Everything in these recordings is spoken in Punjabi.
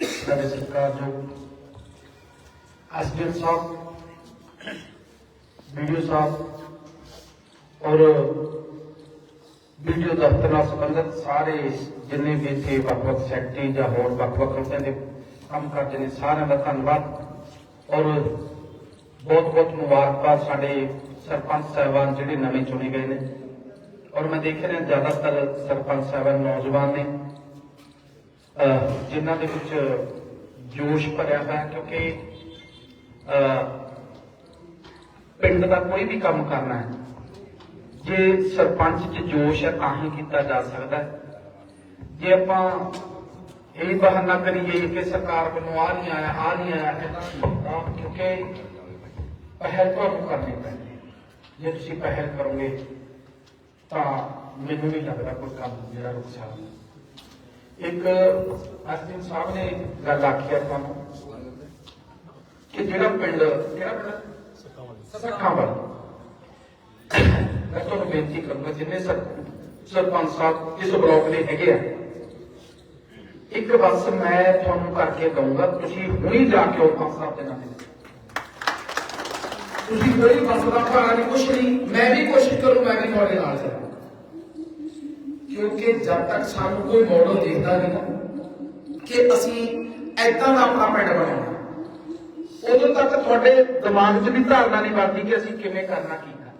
ਸਤਿਕਾਰਯੋਗ ਐਸਡੀਐਮ ਸਾਹਿਬ ਵੀਡੀਓ ਸਾਹਿਬ ਔਰ ਵੀਡੀਓ ਦਫ਼ਤਰ ਨਾਲ ਸੰਬੰਧਿਤ ਸਾਰੇ ਜਿੰਨੇ ਵੀ ਇੱਥੇ ਵੱਖ-ਵੱਖ ਸੈਕਟਰੀ ਜਾਂ ਹੋਰ ਵੱਖ-ਵੱਖ ਅਹੁਦਿਆਂ ਦੇ ਕੰਮ ਕਰਦੇ ਨੇ ਸਾਰਿਆਂ ਦਾ ਧੰਨਵਾਦ ਔਰ ਬਹੁਤ-ਬਹੁਤ ਮੁਬਾਰਕਬਾਦ ਸਾਡੇ ਸਰਪੰਚ ਸਾਹਿਬਾਨ ਜਿਹੜੇ ਨਵੇਂ ਚੁਣੇ ਗਏ ਨੇ ਔਰ ਮੈਂ ਦੇਖ ਰਿਹਾ ਜ਼ਿਆਦਾਤਰ ਸਰਪੰਚ ਸਾਹਿਬਾਨ ਨੌਜਵਾਨ ਨੇ ਅਹ ਜਿਨ੍ਹਾਂ ਦੇ ਵਿੱਚ ਜੋਸ਼ ਭਰਿਆ ਹੋਇਆ ਕਿਉਂਕਿ, ਅਹ, ਪਿੰਡ ਦਾ ਕੋਈ ਵੀ ਕੰਮ ਕਰਨਾ ਹੈ, ਜੇ ਸਰਪੰਚ 'ਚ ਜੋਸ਼ ਹੈ, ਤਾਂ ਹੀ ਕੀਤਾ ਜਾ ਸਕਦਾ ਹੈ। ਜੇ ਆਪਾਂ ਇਹ ਬਹਾਨਾ ਕਰੀਏ ਕਿ ਸਰਕਾਰ ਵੱਲੋਂ ਆ ਨਹੀਂ ਆਇਆ ਆ ਨਹੀਂ ਆਇਆ, ਤਾਂ ਕਿਉਂਕਿ ਪਹਿਲ ਤੁਹਾਨੂੰ ਕਰਨੀ ਪੈਂਦੀ ਜੇ ਤੁਸੀਂ ਪਹਿਲ ਕਰੋਗੇ, ਤਾਂ ਮੈਨੂੰ ਨਹੀਂ ਲੱਗਦਾ ਕੋਈ ਕੰਮ ਜਿਹੜਾ ਰੁਕ ਸਕਦਾ। ਇੱਕ ਅਸਦੀਨ ਸਾਹਿਬ ਨੇ ਗੱਲ ਆਖੀ ਆ ਤੁਹਾਨੂੰ ਕਿ ਜਿਹੜਾ ਪਿੰਡ, ਕਿਹੜਾ ਪਿੰਡ? ਸੱਖਾਂ ਮੈਂ ਤੁਹਾਨੂੰ ਬੇਨਤੀ ਕਰੂੰਗਾ, ਜਿੰਨੇ ਸਰਪੰਚ ਸਾਹਿਬ ਇਸ ਬਲਾਕ ਦੇ ਹੈਗੇ ਆ, ਇੱਕ ਬਸ ਮੈਂ ਤੁਹਾਨੂੰ ਕਰਕੇ ਦਊਂਗਾ, ਤੁਸੀਂ ਹੁਣੀ ਜਾ ਕੇ ਉਹ ਪੰਜ ਸਾਹਿਬ ਦੇ ਨਾਲ ਤੁਸੀਂ ਕੋਈ ਮਸਲਾ ਭਾਣਾ ਨਹੀਂ, ਕੁਛ ਨਹੀਂ, ਮੈਂ ਵੀ ਕੋਸ਼ਿਸ਼ ਕਰੂੰ, ਮੈਂ ਵੀ ਤੁਹਾਡੇ ਨਾਲ ਚੱਲਾਂ। ਕਿਉਂਕਿ ਜਦ ਤੱਕ ਸਾਨੂੰ ਕੋਈ ਮੋਡਲ ਦੇਖਦਾ ਨਹੀਂ ਨਾ ਕਿ ਅਸੀਂ ਐਦਾਂ ਦਾ ਆਪਣਾ ਪਿੰਡ ਬਣਾਉਣਾ ਉਦੋਂ ਤੱਕ ਤੁਹਾਡੇ ਦਿਮਾਗ 'ਚ ਵੀ ਧਾਰਨਾ ਨਹੀਂ ਬਣਦੀ ਕਿ ਅਸੀਂ ਕਿਵੇਂ ਕਰਨਾ, ਕੀ ਕਰਨਾ।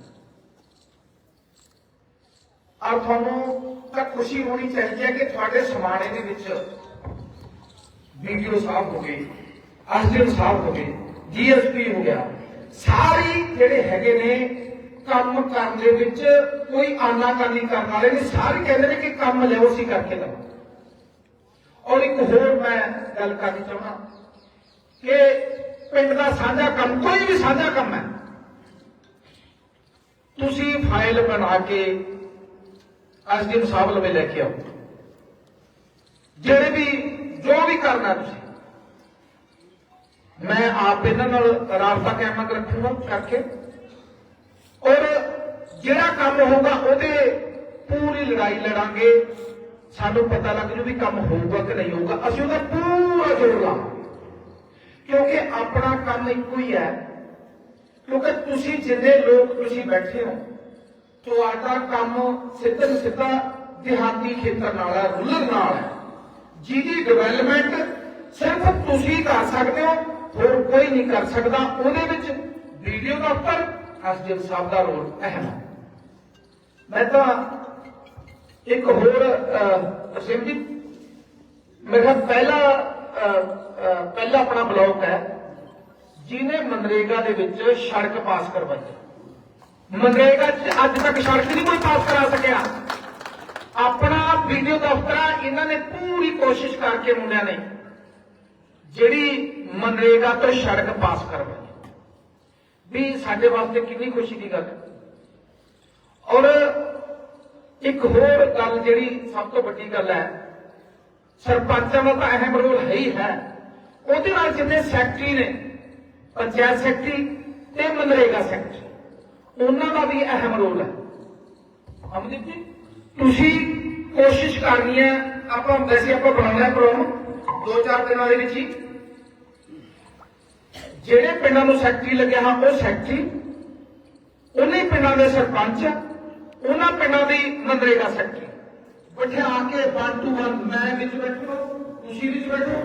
ਆ ਤੁਹਾਨੂੰ ਤਾਂ ਖੁਸ਼ੀ ਹੋਣੀ ਚਾਹੀਦੀ ਹੈ ਕਿ ਤੁਹਾਡੇ ਸਮਾਣੇ ਦੇ ਵਿੱਚ ਵੀਡੀਓ ਸਾਹਿਬ ਹੋ ਗਏ ਅਸਜਨ ਸਾਹਿਬ ਹੋ ਗਏ ਜੀਐਸਪੀ ਹੋ ਗਿਆ। ਸਾਰੇ ਜਿਹੜੇ ਹੈਗੇ ਨੇ ਕੰਮ ਕਰਨ ਦੇ ਵਿੱਚ ਕੋਈ ਆਨਾਕਾਨੀ ਕਰਨ ਵਾਲੇ ਨਹੀਂ। ਸਾਰੇ ਕਹਿੰਦੇ ਨੇ ਕਿ ਕੰਮ ਲਿਓ ਸੀ ਕਰਕੇ ਦਵਾਂ। ਔਰ ਇੱਕ ਹੋਰ ਮੈਂ ਗੱਲ ਕਰਨੀ ਚਾਹੁੰਦਾ ਕਿ ਪਿੰਡ ਦਾ ਸਾਂਝਾ ਕੰਮ ਕੋਈ ਵੀ ਸਾਂਝਾ ਕੰਮ ਹੈ। ਤੁਸੀਂ ਫਾਈਲ ਬਣਾ ਕੇ ਐਸਡੀਐਮ ਸਾਹਿਬ ਲਵੇ ਲੈ ਕੇ ਆਓ। ਜਿਹੜੇ ਵੀ, ਜੋ ਵੀ ਕਰਨਾ ਤੁਸੀਂ। ਮੈਂ ਆਪ ਇਹਨਾਂ ਨਾਲ ਰਾਬਤਾ ਕਾਇਮ ਰੱਖੂਗਾ ਕਰਕੇ। ਔਰ ਜਿਹੜਾ ਕੰਮ ਹੋਊਗਾ ਉਹਦੇ ਪੂਰੀ ਲੜਾਈ ਲੜਾਂਗੇ। ਸਾਨੂੰ ਪਤਾ ਲੱਗ ਜੂ ਵੀ ਕੰਮ ਹੋਊਗਾ ਕਿ ਨਹੀਂ ਹੋਊਗਾ। ਅਸੀਂ ਉਹਦਾ ਪੂਰਾ ਜ਼ੋਰ ਲਾਵਾਂਗੇ। ਕਿਉਂਕਿ ਆਪਣਾ ਕੰਮ ਇੱਕੋ ਹੀ ਹੈ। ਕਿਉਂਕਿ ਤੁਸੀਂ ਜਿੰਨੇ ਲੋਕ ਤੁਸੀਂ ਬੈਠੇ ਹੋ, ਤੁਹਾਡਾ ਕੰਮ ਸਿੱਧਾ ਸਿੱਧਾ ਦਿਹਾਤੀ ਖੇਤਰ ਨਾਲ ਹੈ ਰੂਰਲ ਨਾਲ ਹੈ। ਜਿਹਦੀ ਡਿਵੈਲਪਮੈਂਟ ਸਿਰਫ ਤੁਸੀਂ ਕਰ ਸਕਦੇ ਹੋ, ਹੋਰ ਕੋਈ ਨਹੀਂ ਕਰ ਸਕਦਾ। ਉਹਦੇ ਵਿੱਚ ਵੀਡੀਓ ਦਫ਼ਤਰ ਐਸਡੀਐਮ ਸਾਹਿਬ ਦਾ ਰੋਲ ਅਹਿਮ ਹੈ। ਮੈਂ ਤਾਂ ਇੱਕ ਹੋਰ ਸਿੰਘ ਜੀ ਮੇਰਾ ਪਹਿਲਾ ਪਹਿਲਾ ਆਪਣਾ ਬਲੌਕ ਹੈ ਜਿਹਨੇ ਮਨਰੇਗਾ ਦੇ ਵਿੱਚ ਸੜਕ ਪਾਸ ਕਰਵਾਈ। ਮਨਰੇਗਾ 'ਚ ਅੱਜ ਤੱਕ ਸੜਕ ਨਹੀਂ ਕੋਈ ਪਾਸ ਕਰਾ ਸਕਿਆ। ਆਪਣਾ ਵੀਡੀਓ ਦਫ਼ਤਰ ਆ, ਇਹਨਾਂ ਨੇ ਪੂਰੀ ਕੋਸ਼ਿਸ਼ ਕਰਕੇ ਮੁੰਡਿਆਂ ਨੇ ਜਿਹੜੀ ਮਨਰੇਗਾ ਤੋਂ ਸੜਕ ਪਾਸ ਕਰਵਾਈ। ਵੀ ਸਾਡੇ ਵਾਸਤੇ ਕਿੰਨੀ ਖੁਸ਼ੀ ਦੀ ਗੱਲ। ਹੈ। ਔਰ ਇੱਕ ਹੋਰ ਗੱਲ ਜਿਹੜੀ ਸਭ ਤੋਂ ਵੱਡੀ ਗੱਲ ਹੈ, ਸਰਪੰਚਾਂ ਦਾ ਤਾਂ ਅਹਿਮ ਰੋਲ ਹੈ ਹੀ ਹੈ। ਉਹਦੇ ਨਾਲ ਜਿੰਨੇ ਸੈਕਟਰੀ ਨੇ, ਪੰਚਾਇਤ ਸੈਕਟਰੀ ਤੇ ਮਨਰੇਗਾ ਸੈਕਟਰੀ, ਉਹਨਾਂ ਦਾ ਵੀ ਅਹਿਮ ਰੋਲ ਹੈ। ਅਮਨਦੀਪ ਜੀ, ਤੁਸੀਂ ਕੋਸ਼ਿਸ਼ ਕਰਨੀ ਹੈ, ਆਪਾਂ ਵੈਸੇ ਆਪਾਂ ਬਣਾਉਣਾ ਪ੍ਰੋਗਰਾਮ, ਦੋ ਚਾਰ ਦਿਨਾਂ ਦੇ ਵਿੱਚ ਹੀ। ਜਿਹੜੇ ਪਿੰਡਾਂ ਨੂੰ ਸੈਕਟਰੀ ਲੱਗਿਆ ਹਾਂ, ਉਹ ਸੈਕਟਰੀ। ਉਹਨੇ ਪਿੰਡਾਂ ਦੇ ਸਰਪੰਚ, ਉਹਨਾਂ ਪਿੰਡਾਂ ਦੀ ਮਨਰੇਗਾ ਸੈਕਟਰੀ। ਬਿਠਾ ਕੇ 1 ਟੂ 1 ਮੈਂ ਵਿੱਚ ਬੈਠੋ ਤੁਸੀਂ ਵਿੱਚ ਬੈਠੋ।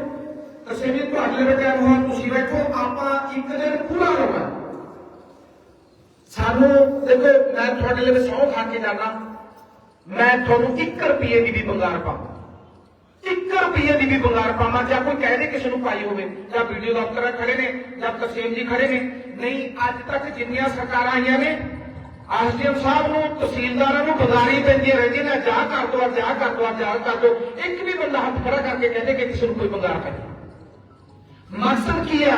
ਅਸੀਂ ਵੀ ਤੁਹਾਡੇ ਲਈ ਬੈਠੇ ਹਾਂ ਤੁਸੀਂ ਬੈਠੋ, ਆਪਾਂ ਇੱਕ ਦਿਨ ਪੂਰਾ ਲਾਉਣਾ ਸਾਨੂੰ, ਦੇਖੋ, ਮੈਂ ਤੁਹਾਡੇ ਲਈ ਸੌ ਖਾ ਕੇ ਜਾਣਾ ਮੈਂ ਤੁਹਾਨੂੰ 1 ਰੁਪਏ ਦੀ ਵੀ ਬੰਗਾਰ ਪਾਵਾਂ। 1 ਰੁਪਏ ਦੀ ਵੀ ਬੰਗਾਰ ਪਾਵਾਂ ਜਾਂ ਕੋਈ ਕਹਿ ਦੇ ਕਿਸੇ ਨੂੰ ਪਾਈ ਹੋਵੇ, ਜਾਂ ਵੀਡੀਓ ਦਫ਼ਤਰ ਖੜੇ ਨੇ, ਜਾਂ ਤਸੀਮ ਜੀ ਖੜੇ ਨੇ। ਨਹੀਂ, ਅੱਜ ਤੱਕ ਜਿੰਨੀਆਂ ਸਰਕਾਰਾਂ ਆਈਆਂ ਨੇ ਐਸਡੀਐਮ ਸਾਹਿਬ ਨੂੰ ਤਹਿਸੀਲਦਾਰਾਂ ਨੂੰ ਬਜ਼ਾਰੀ ਪੈਂਦੀਆਂ ਰਹਿੰਦੀਆਂ ਨੇ ਜਾ ਕਰ ਦੋ ਅੱਜ ਆਹ ਕਰ ਦੋ ਅੱਜ ਆਹ ਕਰ ਦੋ ਇੱਕ ਵੀ ਬੰਦਾ ਹੱਥ ਖੜਾ ਕਰਕੇ ਕਹਿੰਦੇ ਕਿ ਕਿਸੇ ਨੂੰ ਕੋਈ ਬੰਗਾਰ ਪੈ ਮਕਸਦ ਕੀ ਹੈ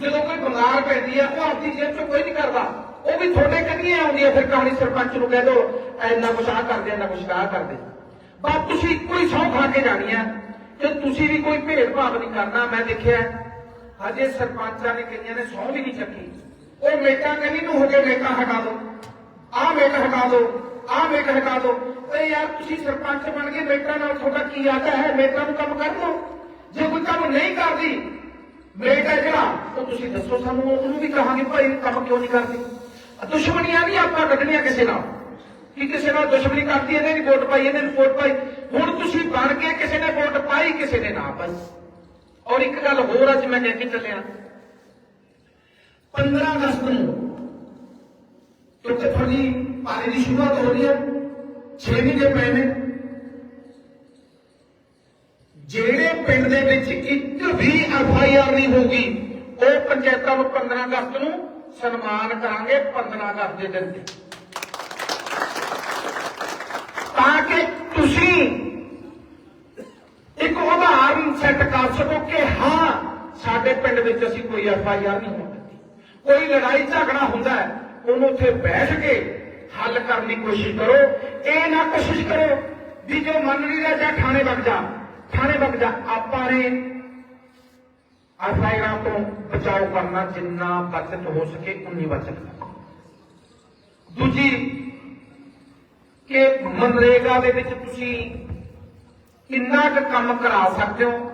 ਜਦੋਂ ਕੋਈ ਬੰਗਾਰ ਪੈਂਦੀ ਹੈ ਉਹ ਆਪਣੀ ਜੇਬ ਚੋਂ ਕੋਈ ਨਹੀਂ ਕਰਦਾ। ਉਹ ਵੀ ਤੁਹਾਡੇ ਕੰਨੀਆਂ ਆਉਂਦੀ ਹੈ ਫਿਰ ਕਹਾਣੀ ਸਰਪੰਚ ਨੂੰ ਕਹਿ ਦੋ, ਐਨਾ ਕੁਛ ਆਹ ਕਰਦੇ, ਐਨਾ ਕੁਛ ਆਹ ਕਰਦੇ। ਬਸ ਤੁਸੀਂ ਇੱਕੋ ਹੀ ਸਹੁੰ ਖਾ ਕੇ ਜਾਣੀ ਹੈ ਕਿ ਤੁਸੀਂ ਵੀ ਕੋਈ ਭੇਦਭਾਵ ਨਹੀਂ ਕਰਨਾ, ਮੈਂ ਦੇਖਿਆ ਹਜੇ ਸਰਪੰਚਾਂ ਨੇ ਕਈਆਂ ਨੇ ਸਹੁੰ ਵੀ ਨਹੀਂ ਚੱਕੀ। ਉਹ ਮੇਟਾਂ ਕਹਿੰਦੀ ਨੂੰ ਹੋ ਕੇ ਮੇਟਾਂ ਹਟਾ ਦੋ। ਆਹ ਮੇਟ ਹਟਾ ਦੋ, ਆਹ ਮੇਟ ਹਟਾ ਦੋ। ਤੇ ਯਾਰ, ਤੁਸੀਂ ਸਰਪੰਚ ਬਣ ਕੇ ਮੇਟਾਂ ਨਾਲ ਤੁਹਾਡਾ ਕੀ ਆਤਾ ਹੈ? ਮੇਟਾਂ ਨੂੰ ਕੰਮ ਕਰ ਲਓ ਜੇ ਕੋਈ ਕੰਮ ਨਹੀਂ ਕਰਦੀ, ਮੇਟ ਹੈ ਜਿਹੜਾ ਉਹ ਤੁਸੀਂ ਦੱਸੋ ਸਾਨੂੰ, ਉਹਨੂੰ ਵੀ ਕਹਾਂਗੇ, ਭਾਈ ਇਹ ਕੰਮ ਕਿਉਂ ਨਹੀਂ ਕਰਦੇ? ਆਹ ਦੁਸ਼ਮਣੀਆਂ ਨਹੀਂ ਆਪਾਂ ਕੱਢਣੀਆਂ ਕਿਸੇ ਨਾਲ। ਕਿ ਕਿਸੇ ਨਾਲ ਦੁਸ਼ਮਣੀ ਕਰਦੀ, ਇਹਨੇ ਨਹੀਂ ਵੋਟ ਪਾਈ, ਇਹਨੇ ਨਹੀਂ ਵੋਟ ਪਾਈ। ਹੁਣ ਤੁਸੀਂ ਬਣ ਕੇ ਕਿਸੇ ਨੇ ਵੋਟ ਪਾਈ, ਕਿਸੇ ਨੇ ਨਾ ਪਾਈ। ਔਰ ਇੱਕ ਗੱਲ ਹੋਰ ਅੱਜ ਮੈਂ ਕਹਿ ਕੇ ਚੱਲਿਆ। 15 ਅਗਸਤ ਨੂੰ ਕਿਉਂਕਿ ਤੁਹਾਡੀ ਪਾਰੀ ਦੀ ਸ਼ੁਰੂਆਤ ਹੋ ਰਹੀ ਹੈ। 6 ਮਹੀਨੇ ਪਏ ਨੇ। ਜਿਹੜੇ ਪਿੰਡ ਦੇ ਵਿੱਚ ਇੱਕ ਵੀ ਐਫ ਆਈ ਆਰ ਨਹੀਂ ਹੋਊਗੀ, ਉਹ ਪੰਚਾਇਤਾਂ ਨੂੰ 15 ਅਗਸਤ ਨੂੰ ਸਨਮਾਨ ਕਰਾਂਗੇ 15 ਅਗਸਤ ਦੇ ਦਿਨ ਤੇ ਕਿ ਤੁਸੀਂ ਇੱਕ ਉਦਾਹਰਨ ਸੈੱਟ ਕਰ ਸਕੋ ਕਿ ਹਾਂ ਸਾਡੇ ਪਿੰਡ ਵਿੱਚ ਅਸੀਂ ਕੋਈ ਐਫ ਆਈ ਆਰ ਨਹੀਂ ਹੋਣ ਕੋਈ ਲੜਾਈ ਝਗੜਾ ਹੁੰਦਾ ਹੈ, ਉਹਨੂੰ ਉੱਥੇ ਬੈਠ ਕੇ ਹੱਲ ਕਰਨ ਦੀ ਕੋਸ਼ਿਸ਼ ਕਰੋ। ਇਹ ਨਾ ਕੋਸ਼ਿਸ਼ ਕਰੋ ਵੀ ਜੋ ਮੰਨ ਨਹੀਂ ਰਿਹਾ ਜਾਂ ਥਾਣੇ ਵਗ ਜਾ। ਥਾਣੇ ਵਗ ਜਾ। ਆਪਾਂ ਨੇ ਐਫ ਤੋਂ ਬਚਾਓ ਕਰਨਾ ਜਿੰਨਾ ਬਚਤ ਹੋ ਸਕੇ, ਉਨੀ ਬਚਤ ਦੂਜੀ, ਕਿ ਮਨਰੇਗਾ ਦੇ ਵਿੱਚ ਤੁਸੀਂ ਕਿੰਨਾ ਕੁ ਕੰਮ ਕਰਾ ਸਕਦੇ ਹੋ?